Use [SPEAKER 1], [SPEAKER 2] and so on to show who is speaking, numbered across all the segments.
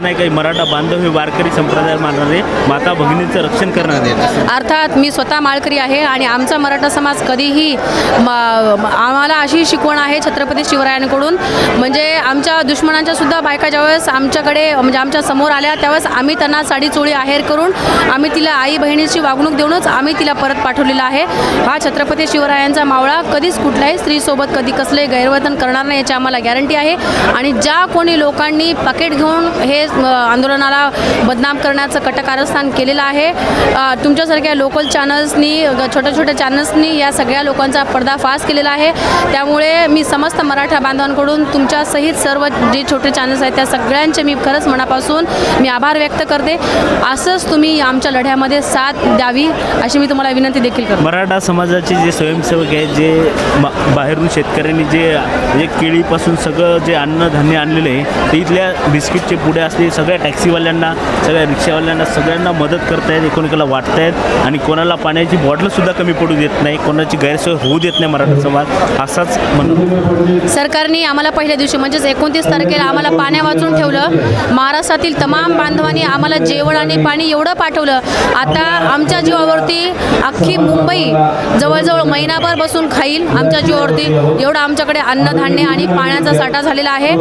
[SPEAKER 1] नाही काही मराठा बांधव हे वारकरी संप्रदाय मानणारे माता भगिनीचं रक्षण करणारे
[SPEAKER 2] अर्थात मी स्वतः माळकरी आहे आणि आमचा मराठा समाज कधीही आम्हाला अशी शिकवण आहे छत्रपती शिवरायांकडून. म्हणजे आमच्या दुश्मनांच्या सुद्धा बायका ज्यावेळेस आमच्याकडे म्हणजे आमच्यासमोर आल्या त्यावेळेस आम्ही त्यांना साडी चोळी आहेर करून आम्ही तिला आई बहिणीची वागणूक देऊनच आम्ही तिला परत पाठवलेला आहे. हा छत्रपती शिवरायांचा मावळा कधीच कुठल्याही स्त्रीसोबत कधी कसले गैरवर्तन करणार नाही याची आम्हाला गॅरंटी आहे. आणि ज्या कोणी लोकांनी पाकिट घेऊन हे आंदोलनाला बदनाम करण्याचं कटकारस्थान केलेलं आहे. तुमच्यासारख्या लोकल चॅनल्सनी छोट्या छोट्या चॅनल्सनी या सगळ्या लोकांचा पर्दाफाश केलेला आहे. त्यामुळे मी समस्त मराठा बांधवांकडून तुमच्यासहित सर्व जे छोटे चॅनल्स आहेत त्या सगळ्यांचे मी खरंच मनापासून मी आभार व्यक्त करते. असंच तुम्ही आमच्या लढ्यामध्ये साथ द्यावी अशी मी तुम्हाला विनंती देखील करते.
[SPEAKER 1] मराठा समाजाचे जे स्वयंसेवक आहेत जे बाहेरून शेतकऱ्यांनी जे केळीपासून सगळं जे अन्नधान्य आणलेलं आहे ते इथल्या बिस्किटचे पुढे ते सगळ्या टॅक्सीवाल्यांना सगळ्या रिक्षावाल्यांना सगळ्यांना मदत करतायत एकोणीकडे वाटतायत आणि कोणाला पाण्याची बॉटलसुद्धा कमी पडू देत नाही कोणाची गैरसोय होऊ देत नाही मराठा समाज असाच म्हणून.
[SPEAKER 2] सरकारने आम्हाला पहिल्या दिवशी म्हणजेच एकोणतीस तारखेला आम्हाला पाण्या वाचून ठेवलं. महाराष्ट्रातील तमाम बांधवांनी आम्हाला जेवण आणि पाणी एवढं पाठवलं. आता आमच्या जीवावरती अख्खी मुंबई जवळजवळ महिनाभर बसून खाईल आमच्या जीवावरती. एवढं आमच्याकडे अन्नधान्य आणि पाण्याचा साठा झालेला आहे.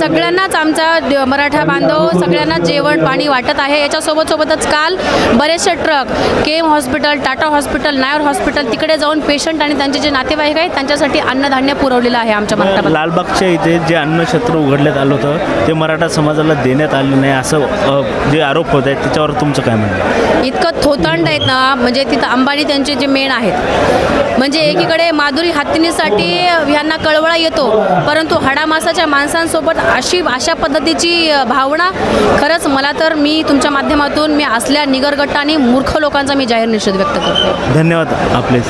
[SPEAKER 2] सगळ्यांनाच आमचा द- मराठा बांधव सगळ्यांना जेवण पाणी वाटत आहे याच्यासोबत सोबतच काल बरेचसे truck KEM hospital Tata hospital Nair hospital तिकडे जाऊन पेशंट आणि त्यांचे जे नातेवाईक आहेत त्यांच्यासाठी अन्नधान्य पुरवलेलं आहे आमच्या मराठा.
[SPEAKER 1] लालबागच्या इथे जे अन्नछत्र उघडण्यात आलं होतं ते मराठा समाजाला देण्यात आलं नाही असं जे आरोप होत आहेत त्याच्यावर तुमचं काय म्हणणं?
[SPEAKER 2] इतकं थोतांड आहेत ना म्हणजे तिथं अंबानी त्यांचे जे मेन आहेत म्हणजे एकीकडे माधुरी हत्तीनीसाठी ह्यांना कळवळा येतो परंतु हाडामासाच्या माणसांसोबत अशी अशा पद्धतीची भावना. खरंच मला तर मी तुमच्या माध्यमातून मी असल्या निगरगट्टा आणि मूर्ख लोकांचा मी जाहीर निषेध व्यक्त करते.
[SPEAKER 1] धन्यवाद आपले.